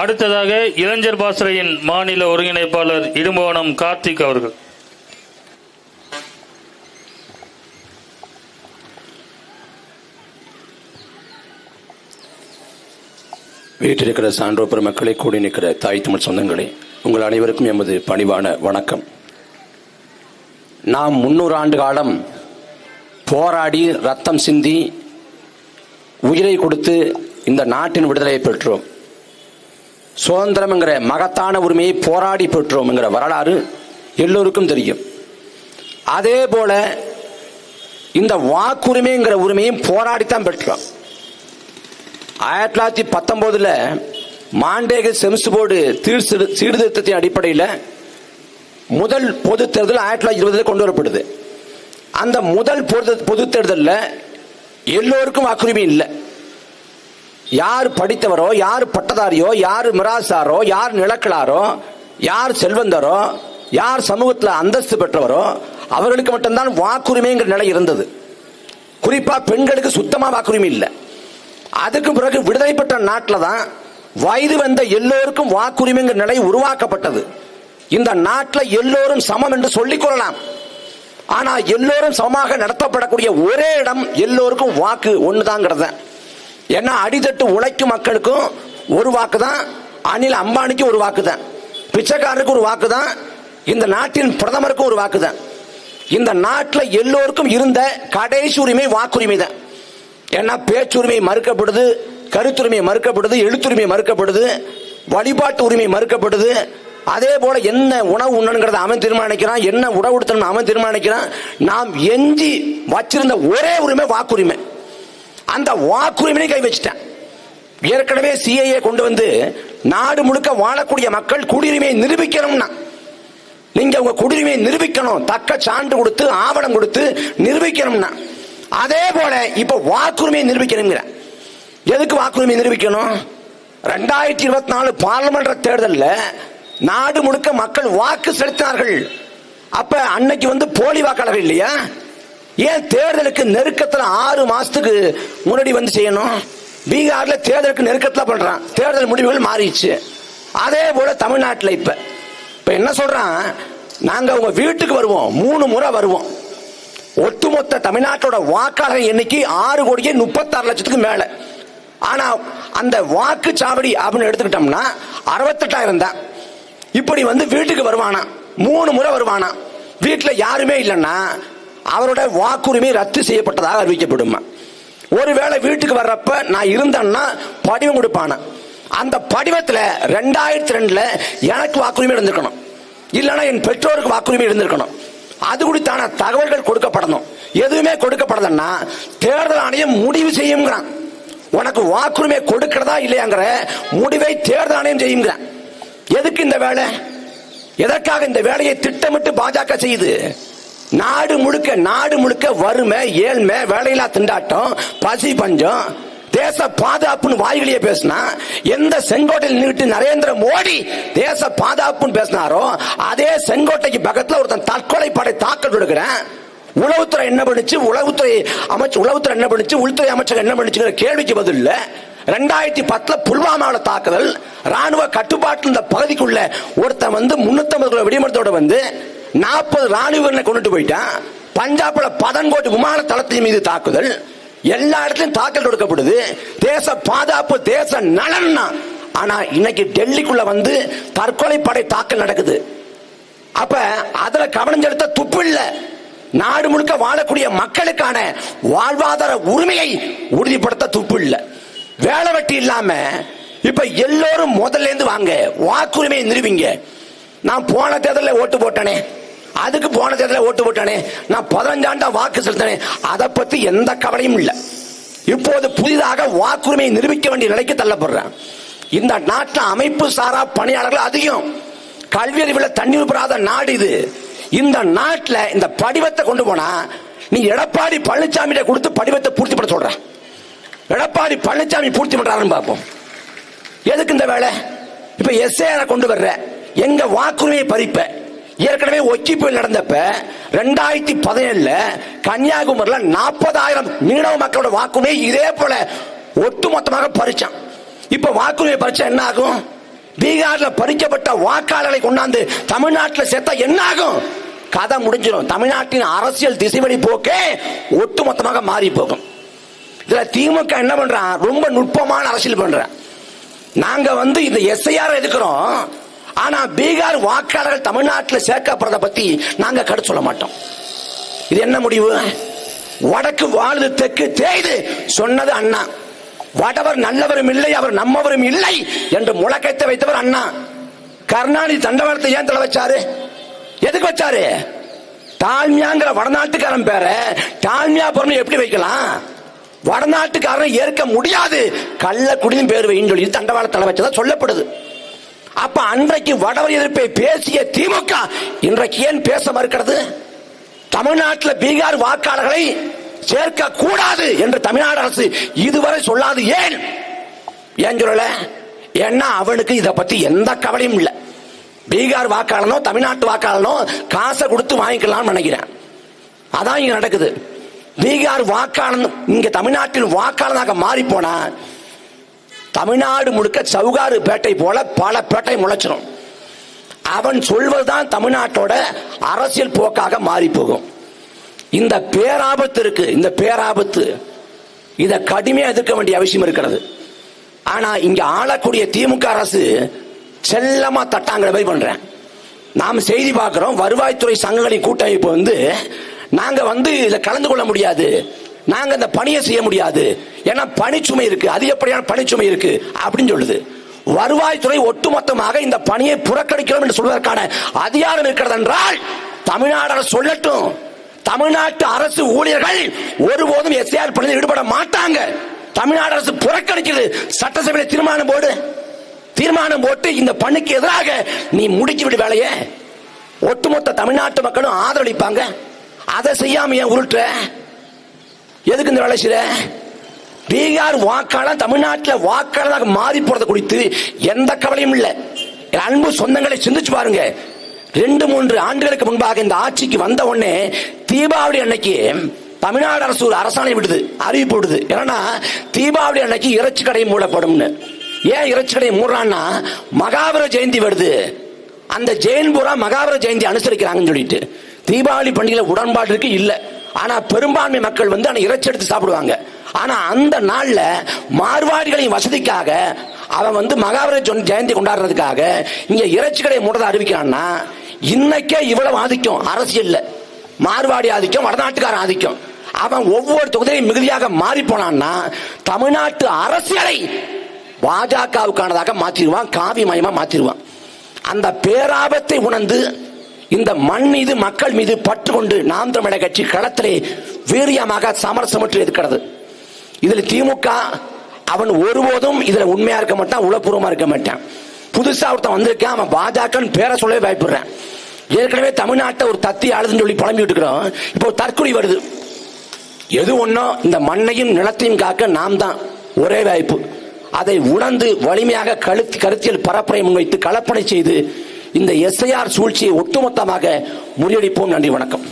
அடுத்ததாக இளைஞர் பாசறையின் மாநில ஒருங்கிணைப்பாளர் இடும்பவனம் கார்த்திக் அவர்கள். வீட்டில் இருக்கிற மக்களை கூடி நிற்கிற தாய் தமிழ் சொந்தங்களே உங்கள் அனைவருக்கும் எமது பணிவான வணக்கம். நாம் முன்னூறு ஆண்டு காலம் போராடி ரத்தம் சிந்தி உயிரை கொடுத்து இந்த நாட்டின் விடுதலையை பெற்றோம். சுதந்திரம் என்கிற மகத்தான உரிமையை போராடி பெற்றோம் என்கிற வரலாறு எல்லோருக்கும் தெரியும். அதே போல இந்த வாக்குரிமைங்கிற உரிமையும் போராடித்தான் பெற்றோம். ஆயிரத்தி தொள்ளாயிரத்தி பத்தொன்பதுல மாண்டேக செம்ஸ் போர்டு சீர்திருத்தத்தின் அடிப்படையில் முதல் பொது தேர்தல் ஆயிரத்தி தொள்ளாயிரத்தி இருபதுல கொண்டு வரப்படுது. அந்த முதல் பொது பொது தேர்தலில் எல்லோருக்கும் வாக்குரிமை இல்லை. யார் படித்தவரோ யார் பட்டதாரியோ யார் மிராசாரோ யார் நிலக்கிழாரோ யார் செல்வந்தரோ யார் சமூகத்தில் அந்தஸ்து பெற்றவரோ அவர்களுக்கு மட்டும்தான் வாக்குரிமைங்கிற நிலை இருந்தது. குறிப்பாக பெண்களுக்கு சுத்தமாக வாக்குரிமை இல்லை. அதுக்கு பிறகு விடுதலை பெற்ற நாட்டில் தான் வயது வந்த எல்லோருக்கும் வாக்குரிமைங்கிற நிலை உருவாக்கப்பட்டது. இந்த நாட்டில் எல்லோரும் சமம் என்று சொல்லிக் கொள்ளலாம். ஆனால் எல்லோரும் சமமாக நடத்தப்படக்கூடிய ஒரே இடம் எல்லோருக்கும் வாக்கு ஒண்ணுதாங்கிறத. ஏன்னா அடித்தட்டு உழைக்கும் மக்களுக்கும் ஒரு வாக்கு தான் அனில் அம்பானிக்கு ஒரு வாக்கு தான் பிச்சைக்காரருக்கு ஒரு வாக்கு தான் இந்த நாட்டின் பிரதமருக்கு ஒரு வாக்கு தான் இந்த நாட்டில் எல்லோருக்கும் இருந்த கடைசி உரிமை வாக்குரிமை தான். ஏன்னா பேச்சுரிமை மறுக்கப்படுது கருத்துரிமை மறுக்கப்படுது எழுத்துரிமை மறுக்கப்படுது வழிபாட்டு உரிமை மறுக்கப்படுது. அதே போல என்ன உணவு உண்ணணுங்கிறத அவன் தீர்மானிக்கிறான் என்ன உணவு உடுத்தணும் அவன் தீர்மானிக்கிறான். நாம் எஞ்சி வச்சிருந்த ஒரே உரிமை வாக்குரிமை. அந்த வாக்குரிமையை கை வச்சிட்டேன். ஏற்கனவே சிஐஏ கொண்டு வந்து நாடு முழுக்க வாழக்கூடிய மக்கள் குடியுரிமையை நிரூபிக்கணும்னா நீங்க உங்க குடியுரிமையை நிரூபிக்கணும். தக்க சான்று கொடுத்து ஆவணம் கொடுத்து நிரூபிக்கணும்னா. அதே போல இப்ப வாக்குரிமையை நிரூபிக்கணுங்கிற. எதுக்கு வாக்குரிமை நிரூபிக்கணும்? ரெண்டாயிரத்தி இருபத்தி நாலு பாராளுமன்ற தேர்தலில் நாடு முழுக்க மக்கள் வாக்கு செலுத்தினார்கள். அப்ப அன்னைக்கு வந்து போலி வாக்காளர்கள் இல்லையா? ஏன் தேர்தலுக்கு நெருக்கத்துல ஆறு மாசத்துக்கு முன்னாடி வந்து செய்யணும்? பீகார்ல தேர்தலுக்கு நெருக்கத்துல பண்றான். தேர்தல் முடிவுகள் மாறிடுச்சு. அதே போல தமிழ்நாட்டில் இப்ப. இப்ப என்ன சொல்றான்? நாங்க உங்க வீட்டுக்கு வருவோம். மூணு முறை வருவோம். ஒட்டுமொத்த தமிழ்நாட்டோட வாக்காளர் எண்ணிக்கை ஆறு கோடியே முப்பத்தாறு லட்சத்துக்கு மேல. ஆனா அந்த வாக்குச்சாவடி அப்படின்னு எடுத்துக்கிட்டோம்னா அறுபத்தெட்டாயிரம் தான். இப்படி வந்து வீட்டுக்கு வருவானா? மூணு முறை வருவானா? வீட்டுல யாருமே இல்லைன்னா அவரோட வாக்குரிமை ரத்து செய்யப்பட்டதாக அறிவிக்கப்படும். ஒருவேளை வீட்டுக்கு வர்றப்ப நான் இருந்தேன்னா படிவம் கொடுப்பான? அந்த படிவத்தில் ரெண்டாயிரத்தி ரெண்டில் எனக்கு வாக்குரிமை இருந்திருக்கணும். இல்லைன்னா என் பெற்றோருக்கு வாக்குரிமை இருந்திருக்கணும். அது குறித்தான தகவல்கள் கொடுக்கப்படணும். எதுவுமே கொடுக்கப்படலன்னா தேர்தல் ஆணையம் முடிவு செய்யுங்கிறான் உனக்கு வாக்குரிமை கொடுக்கிறதா இல்லையாங்கிற முடிவை தேர்தல் ஆணையம் செய்யுங்கிறான் எதுக்கு இந்த வேலை? எதற்காக இந்த வேலையை திட்டமிட்டு பாஜக செய்யுது? நாடு முழுக்க நாடு முழுக்க வறுமை ஏழ்மை வேலையில்லா திண்டாட்டம் பசி பஞ்சம் தேச பாதுகாப்புன்னு வாய்களையே பேசினா எந்த செங்கோட்டையில் நின்றுட்டு நரேந்திர மோடி தேச பாதுகாப்புன்னு பேசினாரோ அதே செங்கோட்டைக்கு பக்கத்தில் ஒருத்தன் தற்கொலை படை தாக்கல் கொடுக்குறேன் உளவுத்துறை என்ன பண்ணுச்சு? உளவுத்துறை அமைச்சு உளவுத்துறை என்ன பண்ணுச்சு? உள்துறை அமைச்சர் என்ன பண்ணுச்சுங்கிற கேள்விக்கு பதில் ரெண்டாயிரத்தி பத்துல புல்வாமாவில் தாக்குதல் ராணுவ கட்டுப்பாட்டு இந்த பகுதிக்குள்ள ஒருத்தன் வந்து முன்னூத்தி கிலோ வெடிமரத்தோட வந்து நாற்பது ராணுவ கொண்டுட்டு போயிட்டான். பஞ்சாப்ல பதங்கோட்டு விமான தளத்தின் மீது தாக்குதல். எல்லா இடத்துலயும் தாக்கல் கொடுக்கப்படுது தேச பாதுகாப்பு தேச நலன் ஆனா இன்னைக்கு டெல்லிக்குள்ள வந்து தற்கொலை படை தாக்கல் நடக்குது. அப்ப அதுல கவனம் செலுத்த துப்பு இல்ல. நாடு முழுக்க வாழக்கூடிய மக்களுக்கான வாழ்வாதார உரிமையை உறுதிப்படுத்த துப்பு இல்ல. வேலை வெட்டி இல்லாம இப்ப எல்லோரும் முதல்ல இருந்து வாங்க. வாக்குரிமையை நிறுவிங்க. நான் போன தேர்தலில் ஓட்டு போட்டேனே. அதுக்கு போன தேர்தலில் ஓட்டு போட்டானே. நான் பதினஞ்சாண்டா வாக்கு செலுத்தினே. அதை பத்தி எந்த கவலையும் இல்லை. இப்போது புதிதாக வாக்குரிமையை நிரூபிக்க வேண்டிய நிலைக்கு தள்ளப்படுறேன். இந்த நாட்டில் அமைப்பு சாரா பணியாளர்கள் அதிகம். கல்வி அறிவில் தண்ணி பெறாத நாடு இது. இந்த நாட்டில் இந்த படிவத்தை கொண்டு போனா நீ எடப்பாடி பழனிசாமி கொடுத்து படிவத்தை பூர்த்தி பண்ண சொல்ற. எடப்பாடி பழனிசாமி பூர்த்தி பண்றாருன்னு பார்ப்போம். எதுக்கு இந்த வேலை? இப்ப எஸ்ஏஆரை கொண்டு வர்ற. எங்க வாக்குரிமையை பறிப்பேன் ஏற்கனவே ஒக்கி புயல் நடந்தப்ப ரெண்டாயிரத்தி பதினேழுல கன்னியாகுமரியில நாற்பதாயிரம் மீனவ மக்களோட வாக்குமே இதே போல ஒட்டுமொத்தமாக பறிச்சான். இப்ப வாக்குரிமை பறிச்சா என்ன ஆகும்? பீகார்ல பறிக்கப்பட்ட வாக்காளர்களை கொண்டாந்து தமிழ்நாட்டில் சேர்த்தா என்ன ஆகும்? கதை முடிஞ்சிடும் தமிழ்நாட்டின் அரசியல் திசைவழி போக்கே ஒட்டுமொத்தமாக மாறி போகும். இதுல திமுக என்ன பண்றான் ரொம்ப நுட்பமான அரசியல் பண்றான் நாங்க வந்து இந்த எஸ்ஐஆர் எடுக்கிறோம் ஆனா பீகார் வாக்காளர்கள் தமிழ்நாட்டில் சேர்க்கப்படுறத பத்தி நாங்க கடு சொல்ல மாட்டோம். இது என்ன முடிவு? வடக்கு வாழுது தெற்கு தேய்து சொன்னது அண்ணா. வடவர் நல்லவரும் இல்லை அவர் நம்மவரும் இல்லை என்று முழக்கத்தை வைத்தவர் அண்ணா. கருணாநிதி தண்டவாளத்தை ஏன் தலை வச்சாரு? எதுக்கு வச்சாரு? தாழ்மையாங்கிற வடநாட்டுக்காரன் பேர தாழ்மையா பொருள் எப்படி வைக்கலாம்? வடநாட்டுக்காரன் ஏற்க முடியாது. கள்ள குடியும் பேர் வைன்னு சொல்லி தண்டவாள தலை வச்சதா சொல்லப்படுது. அப்ப அன்றைக்கு வடவர் எதிர்ப்பை பேசிய திமுக இன்றைக்கு ஏன் பேச மறுக்கிறது? தமிழ்நாட்டில் பீகார் வாக்காளர்களை சேர்க்க கூடாது என்று தமிழ்நாடு அரசு இதுவரை சொல்லாது ஏன்? ஏன் சொல்லல? ஏன்னா அவனுக்கு இதை பத்தி எந்த கவலையும் இல்லை. பீகார் வாக்காளனோ தமிழ்நாட்டு வாக்காளனோ காசை கொடுத்து வாங்கிக்கலாம்னு நினைக்கிறேன். அதான் இங்க நடக்குது. பீகார் வாக்காளன் இங்க தமிழ்நாட்டில் வாக்காளனாக மாறி போனா தமிழ்நாடு முழுக்க சவுகாறு பேட்டை போல பல பேட்டை முளைச்சிடும் அவன் சொல்வதுதான் தமிழ்நாட்டோட அரசியல் போக்காக மாறி போகும் இந்த பேராபத்து இருக்கு இந்த பேராபத்து இதை கடுமையாக எதிர்க்க வேண்டிய அவசியம் இருக்கிறது. ஆனா இங்க ஆளக்கூடிய திமுக அரசு செல்லமா தட்டாங்கிற மாதிரி பண்றேன். நாம் செய்தி பார்க்கிறோம் வருவாய்த்துறை சங்கங்களின் கூட்டமைப்பு வந்து நாங்க வந்து இதை கலந்து கொள்ள முடியாது. நாங்க இந்த பணியை செய்ய முடியாது. ஏன்னா பணிச்சுமை இருக்கு. அதிகப்படியான பணிச்சுமை இருக்கு? அப்படின்னு சொல்லுது. வருவாய்த்துறை ஒட்டுமொத்தமாக இந்த பணியை புறக்கணிக்கிறோம் என்று சொல்வதற்கான அதிகாரம் இருக்கிறது என்றால் தமிழ்நாடு அரசு சொல்லட்டும். தமிழ்நாட்டு அரசு ஊழியர்கள் ஒருபோதும் எஸ்ஆர் பணியில் ஈடுபட மாட்டாங்க. தமிழ்நாடு அரசு புறக்கணிக்கிறது. சட்டசபையில் தீர்மானம் போடு. தீர்மானம் போட்டு இந்த பணிக்கு எதிராக நீ முடிச்சு விடு வேலையை. ஒட்டுமொத்த தமிழ்நாட்டு மக்களும் ஆதரவளிப்பாங்க. அதை செய்யாம ஏன் உருட்டுற? எதுக்கு இந்த வேலை செய்யற பீகார் வாக்காளர் தமிழ்நாட்டில் வாக்காளராக மாறி போறது குறித்து எந்த கவலையும் இல்லை. அன்பு சொந்தங்களை சிந்திச்சு பாருங்க. ரெண்டு மூன்று ஆண்டுகளுக்கு முன்பாக இந்த ஆட்சிக்கு வந்த உடனே தீபாவளி அன்னைக்கு தமிழ்நாடு அரசு ஒரு அரசாணை விடுது அறிவிப்பு விடுது. ஏன்னா தீபாவளி அன்னைக்கு இறைச்சி கடை மூடப்படும்னு. ஏன் இறைச்சி கடை மூடுறான்னா மகாவீர ஜெயந்தி வருது. அந்த ஜெயின் பூரா மகாவீர ஜெயந்தி அனுசரிக்கிறாங்கன்னு சொல்லிட்டு. தீபாவளி பண்டிகையில் உடன்பாடு இருக்கு இல்லை. ஆனா பெரும்பான்மை மக்கள் வந்து அந்த இறைச்சி எடுத்து சாப்பிடுவாங்க. ஆனா அந்த நாள்ல மார்வாடிகளின் வசதிக்காக அவன் வந்து மகாவீர ஜெயந்தி கொண்டாடுறதுக்காக இங்க இறைச்சி கடையை மூடதை அறிவிக்கிறான்னா இன்னைக்கே இவ்வளவு ஆதிக்கம். அரசியல்ல. மார்வாடி ஆதிக்கம் வடநாட்டுக்காரன் ஆதிக்கம். அவன் ஒவ்வொரு தொகுதியும் மிகுதியாக மாறி போனான்னா தமிழ்நாட்டு அரசியலை பாஜகவுக்கானதாக மாற்றிடுவான் காவி மயமா மாற்றிடுவான். அந்த பேராபத்தை உணர்ந்து இந்த மண் மீது மக்கள் மீது பற்றுக்கொண்டு நாம் தமிழக கட்சி களத்திலே வீரியமாக சமரசமற்று இருக்கிறது இதில் திமுக அவன் ஒருபோதும் இதுல உண்மையா இருக்க மாட்டான் உளப்பூர்வமா இருக்க மாட்டான். புதுசா ஒருத்தன் வந்திருக்கான் அவன் பாஜகன்னு பேரை சொல்லவே பயப்படுறான். ஏற்கனவே தமிழ்நாட்டை ஒரு தத்தி ஆளுதுன்னு சொல்லி புலம்பிட்டு இருக்கிறோம் இப்போ தற்கொலை வருது. எது ஒன்றும் இந்த மண்ணையும் நிலத்தையும் காக்க நாம் தான் ஒரே வாய்ப்பு. அதை உணர்ந்து வலிமையாக கழுத்து கருத்தியல் பரப்புரை முன்வைத்து கலப்பனை செய்து இந்த எஸ்ஐஆர் சூழ்ச்சியை ஒட்டுமொத்தமாக முறியடிப்போம். நன்றி வணக்கம்.